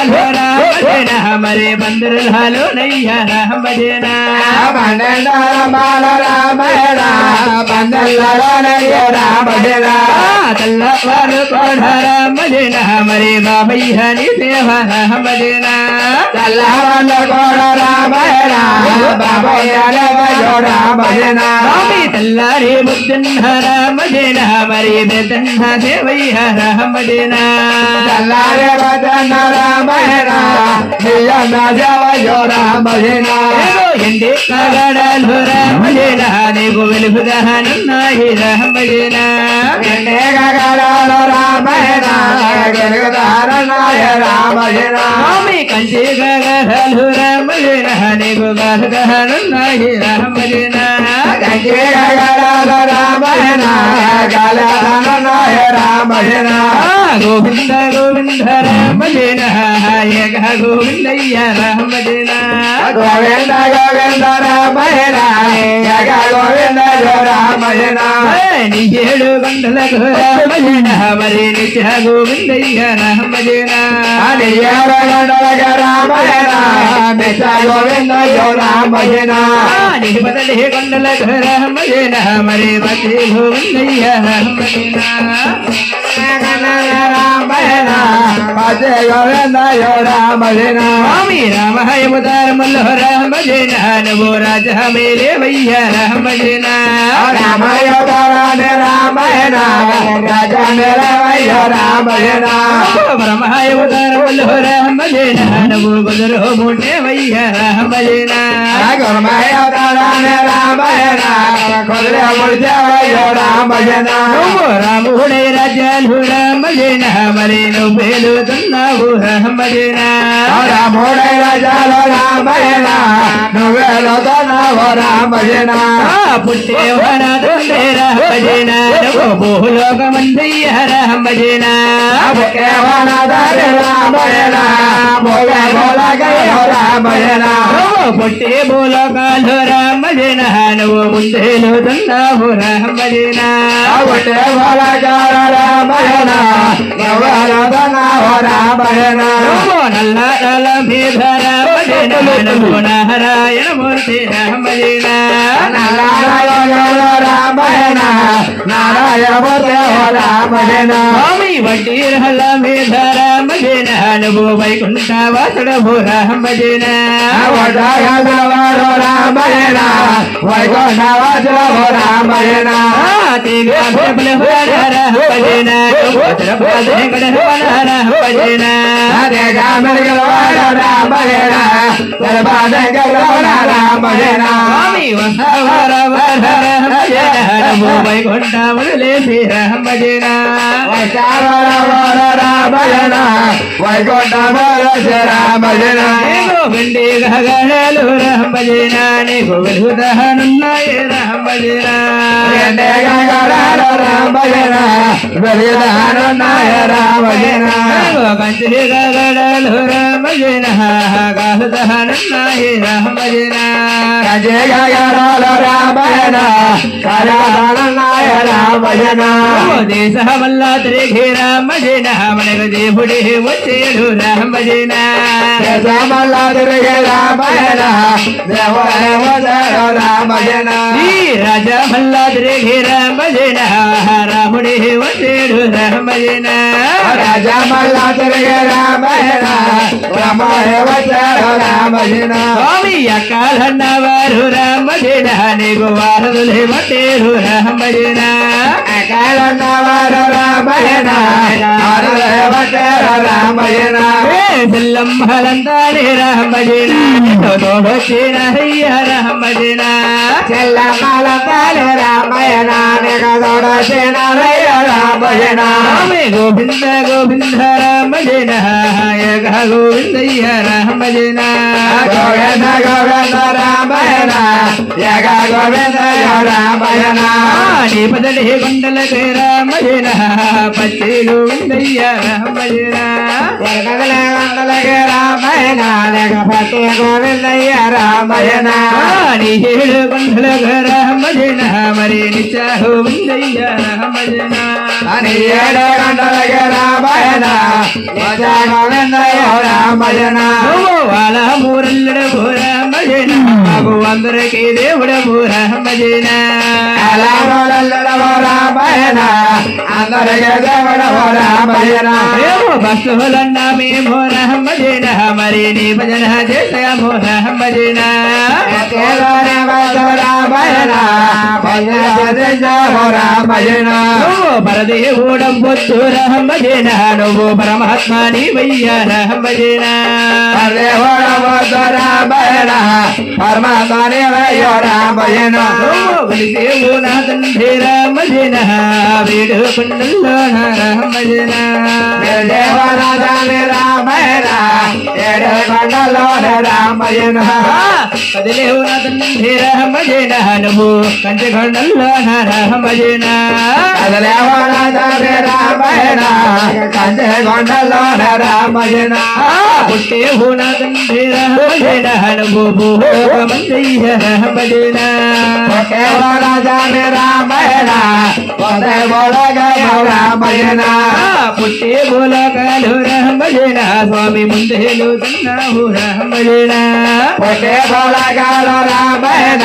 अलहरा hello Rama జన మరే Bandar hello నయ్య Rama జన తెల్లవారు కోడ రామ జన మరే బాబయ్య నీ సేవ రామ జన స్వామి తెల్లారి బుద్ధన్న రామ జన మరే బెదన్న దేవయ్య రామ నీకు వెలుగుదహనున్నాయి రామ జన స్వామి కంచి గగడలు రామ నీకు వెలుగుదహనున్నాయి రామ గోవింద గోవింద రామ జన ఏక గోవిందయ్య రామ జన గోవింద గోవింద రామయ్య గోవింద రామయ్య నీ ఏడు గంటలకు రామ జన మరి నిత్య గోవిందయ్య రామ జన అని ఏడగడగ రామయ్య నీ రామ జన మరి మతి గోవిందయ్య రామ రామ రామయ్య రామ గోవింద రామ జన నువ్వు రాజ మేలే వయ్య రామ జైన రామ రామ రామ రాజ నిలవయ్య రామయ్య బ్రహ్మహయముదారములో రామ జన నువ్వు కుదురు ముట్టే వయ్య రామ జన గురుమయ్య రామయ్య కొద్దిగా ముడిచేవయ్య రామయ్య నువ్వు రాముడై రాజ్యాలు రామ జన మరి నువ్వు పేలుతున్నావు రామ జన రాముడై రాజాల రామయ్య నువ్వేలుతున్నావు రామయ్య పుట్టే వనదుండే రామ జన నువ్వు భూలోకమందయ్య రామ జన పుట్టే భూలోకాలు రామ జన నువ్వు ముందేలుతున్నావు రామ జన నువ్వు నల్ల నల మీద రామజన నువ్వు నారాయణ మూర్తి రామ జన స్వామి వడ్డీ రహల మీద రామ జన నువ్వు వైకుంఠ వాసుడ భూ రామ జన రామయ్య తీగా భూపుల హుర రామ జన నువ్వు తిరుపతి వెంకట రమణ రామ జన స్వామి వసవర వర రామ జన నువ్వు వైకుంఠ మురళి రామ జన నీకు వెండి గగడలు రామ జన నీకు వెలుగుదహనున్నాయి రామ జన నీకు కంచి గగడలు రామ జన ಬಾಳನಾಯ రామ జన దేశమల్ల తిరిగి రామ మనకు దేవుడి వచ్చేడు రామ జన ఈ రాజ మల్ల తిరిగి రామ రాముడి వచ్చేడు రామజనా రాజా మల్లా తిరిగే రామయ్య రామయ్య రామయ్య స్వామి అకాలన్న వారు రామజనా. నీకు వారదులే వచ్చేడు రామయణ రామయణ. చెల్లమ్మలంతానే రామ జన తోడొచ్చిన అయ్య రామ జన స్వామి గోవింద గోవింద రామ జన యగ గోవిందయ్య రామ జన నీ పదడి జన పచ్చి గోవిందయ్య మండలయ రామయణ గణపతి గోవిందయ్య రామయణ. ఏడు రామయ్యన అందరికీ దేవుడవో రామయ్యన భక్తులన్నా మేము రామజన మరి నీ భజన చేసాము రామజన పరదేవుడం పొద్దు రామజన నువ్వు పరమాత్మ నీ వయ్య రామజన రామయ్యన పరమాత్మని వయ్యో రామయ్యన. దేవు నా తండ్రి రామజన వీడుకుండల్లో నరమజన దేవరాజాని రామయణ ఏడు కొండలో రామయణ కదిలేవు కంచిగొండల్లో నరహమజిన రామాయణ కంచిగొండల్లో నరమజిన పుట్టే హున తండ్రిన హనుభూ మందియ రహమజిన రామాయణ రామాయణ పుట్టే బోలకాలు రహమజిన స్వామి ముందేలు తిన్నావు రహమజిన పుట్టే బోలకాలు రామాయణ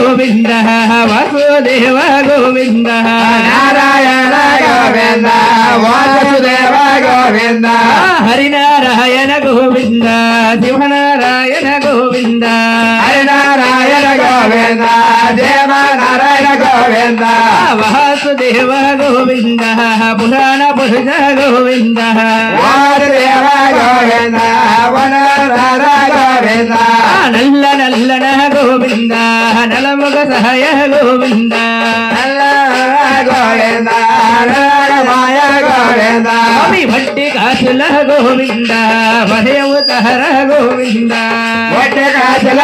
గోవింద వాసుదేవ గోవింద నారాయణ గోవింద వాసుదేవ గోవింద హరినారాయణ గోవింద శివనారాయణ గోవింద హరినారాయణ గోవింద దేవ గోవింద. వాసుదేవ గోవింద పురాణ పురుష గోవింద. వాసుదేవ గోవింద వనరార గోవింద. నల్ల నల్లన గోవింద నలముగ సహాయ గోవింద. గోవింద మాయ గోవింద. భట్టి కాసుల గోవింద కాసుల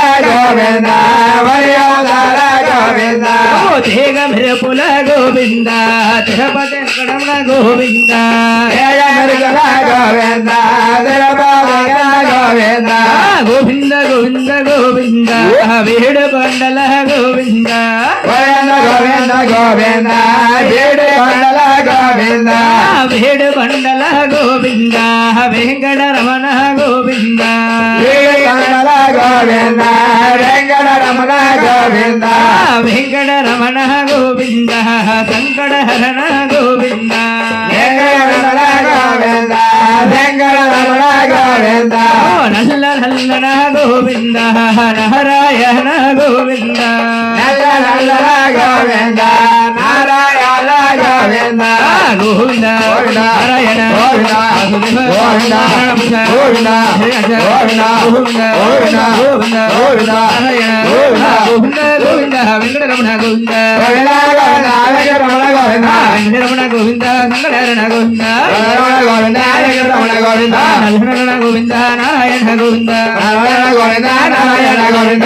గోవింద ఓ గోవింద తిరుపతి వెంకటరమణ గోవింద జయ మరుగల గోవింద దిరబాబల గోవింద గోవింద గోవింద గోవింద వేడు పండల గోవింద గోవింద గోవింద గోవింద బీడి గోవింద వేడు పండల గోవింద వెంకటరమణ ಗೋವಿಂದ ವೆಂಕಟ ರಮಣ ಗೋವಿಂದ ಸಂಕಟ ಹರಣ ಗೋವಿಂದ. ಗೋವಿಂದ ವೆಂಕಟ ರಮಣ ಗೋವಿಂದ. ನಲ್ಲ ನಲ್ಲನ ಗೋವಿಂದ ನಹರಾಯಣ ಗೋವಿಂದ. ನಲ್ಲ ನಲ್ಲನ ఓర్ణ ఓర్ణ ఓర్ణ ఓర్ణ ఓర్ణ ఓర్ణ గోవింద వెంకటరమణ గోవింద వెంకటరమణ గోవింద సంకటరణ గోవింద గోవింద గోవింద గోవింద గోవింద గోవింద గోవింద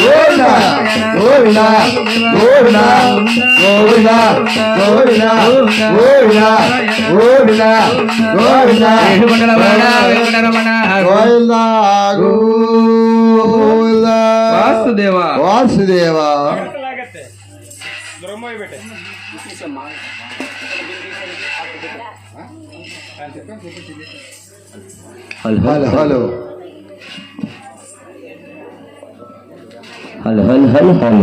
గోవింద, గోవింద, వాసుదేవ, గోవింద, గోవింద, గోవింద, గోవింద, వాసుదేవ, గోవింద, గోవింద, గోవింద, గోవింద, వాసుదేవ, గోవింద, గోవింద, గోవింద, హల్ హల్ హల్ హల్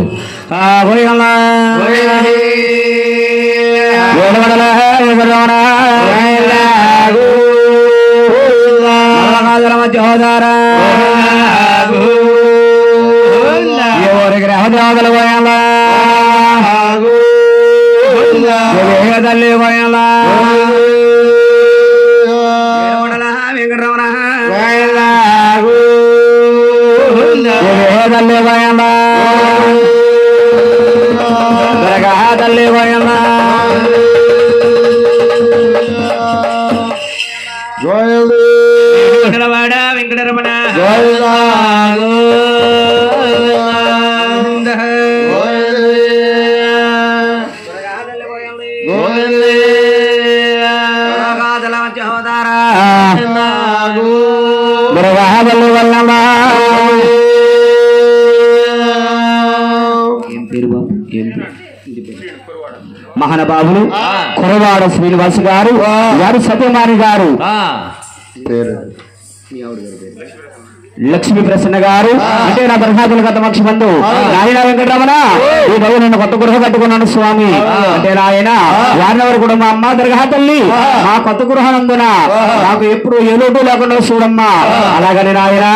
ఎవరి గ్రహదేవతలు పోయాలా తల్లి పోయాలా వయమ. త్వరగా తల్లి వయమ వెంకటరమణ వెంకటరమణ. మహానుభావులు కురవాడ శ్రీనివాస్ గారు గారు. సత్యమాని గారు పేరు. లక్ష్మీ ప్రసన్న గారు. అంటే నా దర్శనాథుల గత మక్షమందు నాయన వెంకటరమణ. ఈ రోజు నన్ను కొత్త గృహ కట్టుకున్నాను స్వామి. అంటే నాయన వారిని వారు కూడా మా అమ్మ దర్గా తల్లి. మా కొత్త గృహనందున నాకు ఎప్పుడు ఏ లోటు లేకుండా చూడమ్మా. అలాగని నాయన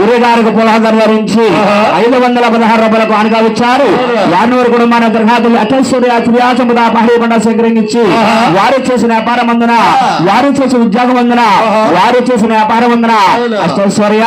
గురి గారికి పులహదర్ వరించి ఐదు వందల పదహారు రూపాయలకు ఆనగా ఇచ్చారు వారిని వారు కూడా మన తల్లి అటేశ్వరి త్రియాసముద పహరీ పంట సేకరించి వారు చేసిన వ్యాపారం అందున వారు చేసిన ఉద్యోగం అందున వారు చేసిన వ్యాపారం అందున అష్టైశ్వర్య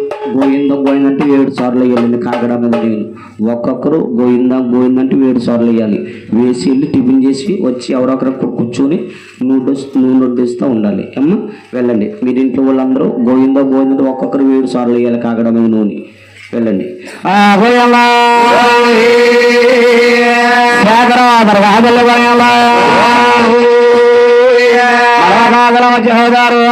గోయిందం గోయిందంటే ఏడు సార్లు వేయాలండి కాగడ మీద నేను. ఒక్కొక్కరు గోవింద గోవిందంటే ఏడు సార్లు వేయాలి. వేసి వెళ్ళి టిఫిన్ చేసి వచ్చి ఎవరొకరు కూర్చొని నూడిల్స్ నూనె వడ్డిస్తూ ఉండాలి. అమ్మ వెళ్ళండి. మీరు ఇంట్లో వాళ్ళందరూ గోవింద గోయిందంటే ఒక్కొక్కరు ఏడు సార్లు వేయాలి కాగడ మీద నూనె. వెళ్ళండి. జహదారు.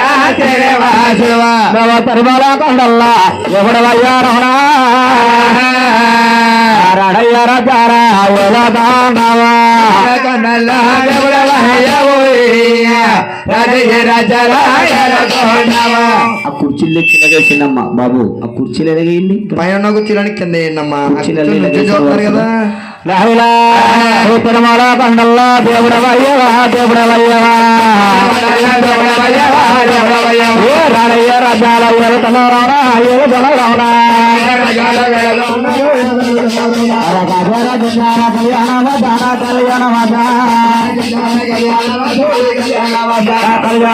శివ కుర్చీలు చిన్నగా బాబు. ఆ కుర్చీలు ఎలాగేయండి పైన కుర్చీలని కింద వేయండి అమ్మా కుర్చీలు కదా. తిరుమల పండల్లో దేవుడ వయ్యవా దేవుడ రాడయ్య కళ్యాణ